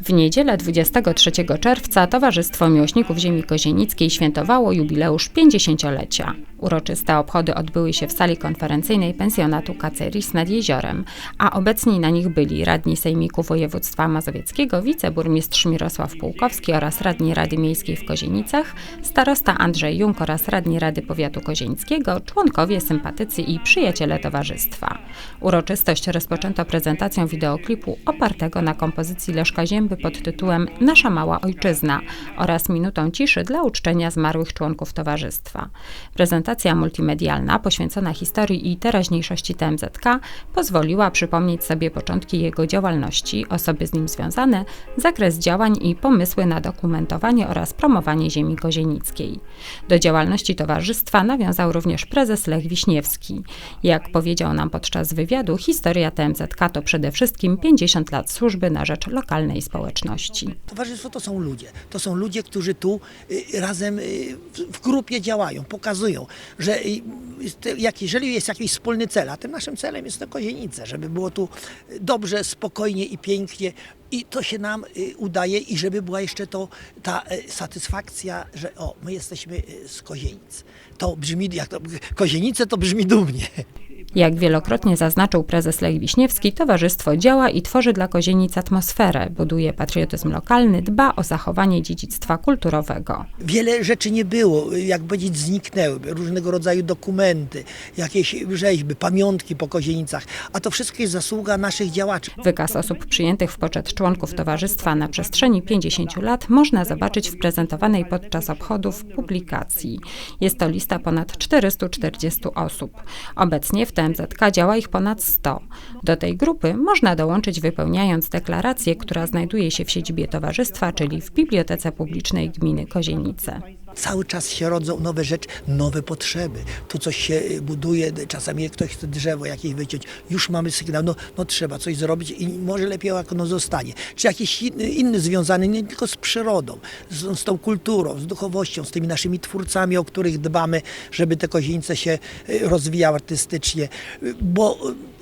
W niedzielę 23 czerwca Towarzystwo Miłośników Ziemi Kozienickiej świętowało jubileusz 50-lecia. Uroczyste obchody odbyły się w sali konferencyjnej pensjonatu Kaceris nad jeziorem, a obecni na nich byli radni Sejmiku Województwa Mazowieckiego, wiceburmistrz Mirosław Pułkowski oraz radni Rady Miejskiej w Kozienicach, starosta Andrzej Jung oraz radni Rady Powiatu Kozienickiego, członkowie, sympatycy i przyjaciele towarzystwa. Uroczystość rozpoczęto prezentacją wideoklipu opartego na kompozycji Leszka Zięby pod tytułem Nasza mała ojczyzna oraz minutą ciszy dla uczczenia zmarłych członków towarzystwa. Prezentacja multimedialna poświęcona historii i teraźniejszości TMZK pozwoliła przypomnieć sobie początki jego działalności, osoby z nim związane, zakres działań i pomysły na dokumentowanie oraz promowanie ziemi kozienickiej. Do działalności towarzystwa nawiązał również prezes Lech Wiśniewski. Jak powiedział nam podczas wywiadu, historia TMZK to przede wszystkim 50 lat służby na rzecz lokalnej społeczności. Towarzystwo to są ludzie. To są ludzie, którzy tu y, razem y, w- grupie działają, pokazują, że y, jeżeli jest jakiś wspólny cel, a tym naszym celem jest to Kozienice, żeby było tu dobrze, spokojnie i pięknie i to się nam udaje i żeby była jeszcze to ta satysfakcja, że o, my jesteśmy z Kozienic. To brzmi, jak to, Kozienice to brzmi dumnie. Jak wielokrotnie zaznaczył prezes Lech Wiśniewski, towarzystwo działa i tworzy dla Kozienic atmosferę, buduje patriotyzm lokalny, dba o zachowanie dziedzictwa kulturowego. Wiele rzeczy nie było, jak powiedzieć, zniknęły. Różnego rodzaju dokumenty, jakieś rzeźby, pamiątki po Kozienicach. A to wszystko jest zasługa naszych działaczy. Wykaz osób przyjętych w poczet członków towarzystwa na przestrzeni 50 lat można zobaczyć w prezentowanej podczas obchodów publikacji. Jest to lista ponad 440 osób. Obecnie w TMZK działa ich ponad 100. Do tej grupy można dołączyć wypełniając deklarację, która znajduje się w siedzibie towarzystwa, czyli w Bibliotece Publicznej Gminy Kozienice. Cały czas się rodzą nowe rzeczy, nowe potrzeby. Tu coś się y, buduje, czasami ktoś chce drzewo jakieś wyciąć. Już mamy sygnał, no, no trzeba coś zrobić i może lepiej jak ono zostanie. Czy jakiś inny, inny związany nie tylko z przyrodą, z, z tą kulturą, z duchowością, z tymi naszymi twórcami, o których dbamy, żeby te kozienice się y, rozwijały artystycznie. Y, Bo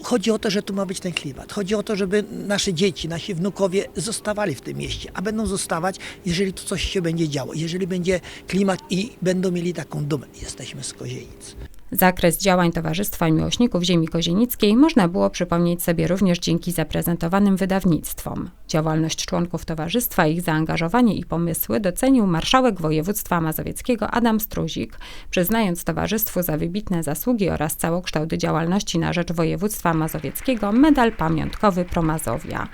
chodzi o to, że tu ma być ten klimat. Chodzi o to, żeby nasze dzieci, nasi wnukowie zostawali w tym mieście, a będą zostawać, jeżeli tu coś się będzie działo, jeżeli będzie klimat i będą mieli taką dumę. Jesteśmy z Kozienic. Zakres działań Towarzystwa Miłośników Ziemi Kozienickiej można było przypomnieć sobie również dzięki zaprezentowanym wydawnictwom. Działalność członków towarzystwa, ich zaangażowanie i pomysły docenił marszałek województwa mazowieckiego Adam Struzik, przyznając towarzystwu za wybitne zasługi oraz całokształt działalności na rzecz województwa mazowieckiego medal pamiątkowy Promazowia.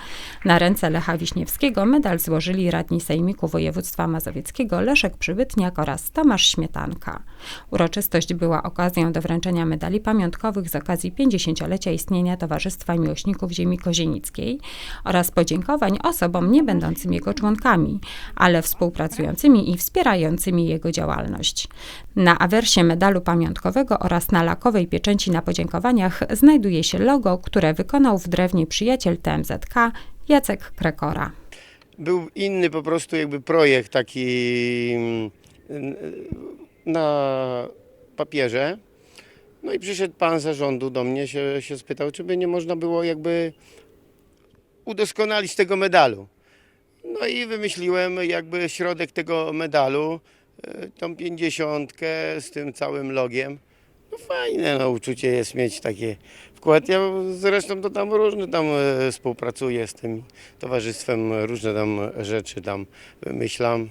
Na ręce Lecha Wiśniewskiego medal złożyli radni Sejmiku Województwa Mazowieckiego Leszek Przybytniak oraz Tomasz Śmietanka. Uroczystość była okazją do wręczenia medali pamiątkowych z okazji 50-lecia istnienia Towarzystwa Miłośników Ziemi Kozienickiej oraz podziękowań osobom nie będącym jego członkami, ale współpracującymi i wspierającymi jego działalność. Na awersie medalu pamiątkowego oraz na lakowej pieczęci na podziękowaniach znajduje się logo, które wykonał w drewnie przyjaciel TMZK Jacek Krekora. był inny po prostu jakby projekt taki mm, na papierze. No i przyszedł pan zarządu do mnie, się, się spytał, czy by nie można było jakby udoskonalić tego medalu. No i wymyśliłem jakby środek tego medalu, e, tą pięćdziesiątkę z tym całym logiem. No fajne no, uczucie jest mieć takie wkład. Ja zresztą to tam różne tam e, współpracuję z tym towarzystwem, różne tam rzeczy tam wymyślam.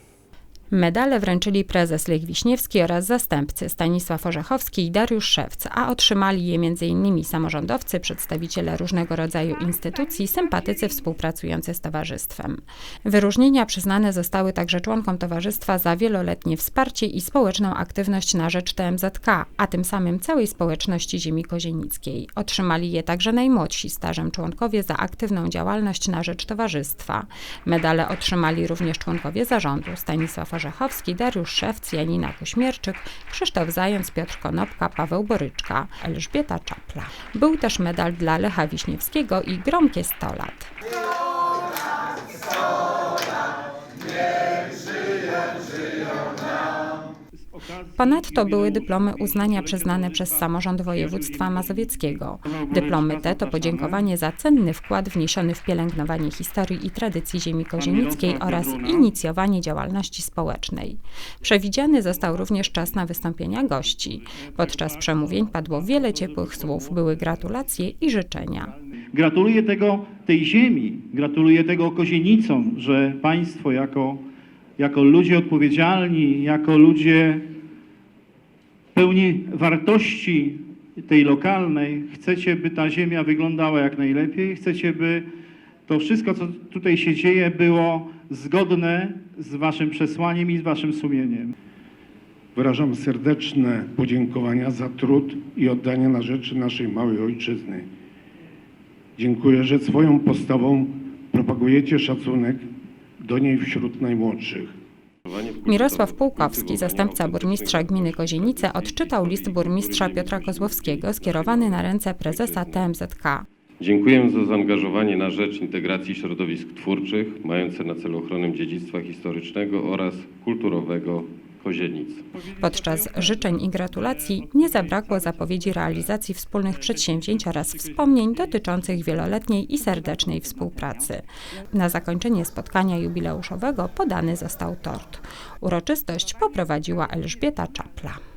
Medale wręczyli prezes Lech Wiśniewski oraz zastępcy Stanisław Orzechowski i Dariusz Szewc, a otrzymali je m.in. samorządowcy, przedstawiciele różnego rodzaju instytucji, sympatycy współpracujący z towarzystwem. Wyróżnienia przyznane zostały także członkom towarzystwa za wieloletnie wsparcie i społeczną aktywność na rzecz TMZK, a tym samym całej społeczności ziemi kozienickiej. Otrzymali je także najmłodsi stażem członkowie za aktywną działalność na rzecz towarzystwa. Medale otrzymali również członkowie zarządu Stanisław Orzechowski, Dariusz Szewc, Janina Kośmierczyk, Krzysztof Zając, Piotr Konopka, Paweł Boryczka, Elżbieta Czapla. Był też medal dla Lecha Wiśniewskiego i Gromkie 100 lat. Ponadto były dyplomy uznania przyznane przez samorząd województwa mazowieckiego. Dyplomy te to podziękowanie za cenny wkład wniesiony w pielęgnowanie historii i tradycji ziemi kozienickiej oraz inicjowanie działalności społecznej. Przewidziany został również czas na wystąpienia gości. Podczas przemówień padło wiele ciepłych słów, były gratulacje i życzenia. Gratuluję tego tej ziemi, gratuluję tego kozienicom, że Państwo jako, jako ludzie odpowiedzialni, jako ludzie pełni wartości tej lokalnej, chcecie, by ta ziemia wyglądała jak najlepiej, chcecie, by to wszystko, co tutaj się dzieje, było zgodne z Waszym przesłaniem i z Waszym sumieniem. Wyrażam serdeczne podziękowania za trud i oddanie na rzeczy naszej małej ojczyzny. Dziękuję, że swoją postawą propagujecie szacunek do niej wśród najmłodszych. Mirosław Pułkowski, zastępca burmistrza gminy Kozienice, odczytał list burmistrza Piotra Kozłowskiego skierowany na ręce prezesa TMZK. Dziękuję za zaangażowanie na rzecz integracji środowisk twórczych, mające na celu ochronę dziedzictwa historycznego oraz kulturowego Podczas życzeń i gratulacji nie zabrakło zapowiedzi realizacji wspólnych przedsięwzięć oraz wspomnień dotyczących wieloletniej i serdecznej współpracy. Na zakończenie spotkania jubileuszowego podany został tort. Uroczystość poprowadziła Elżbieta Czapla.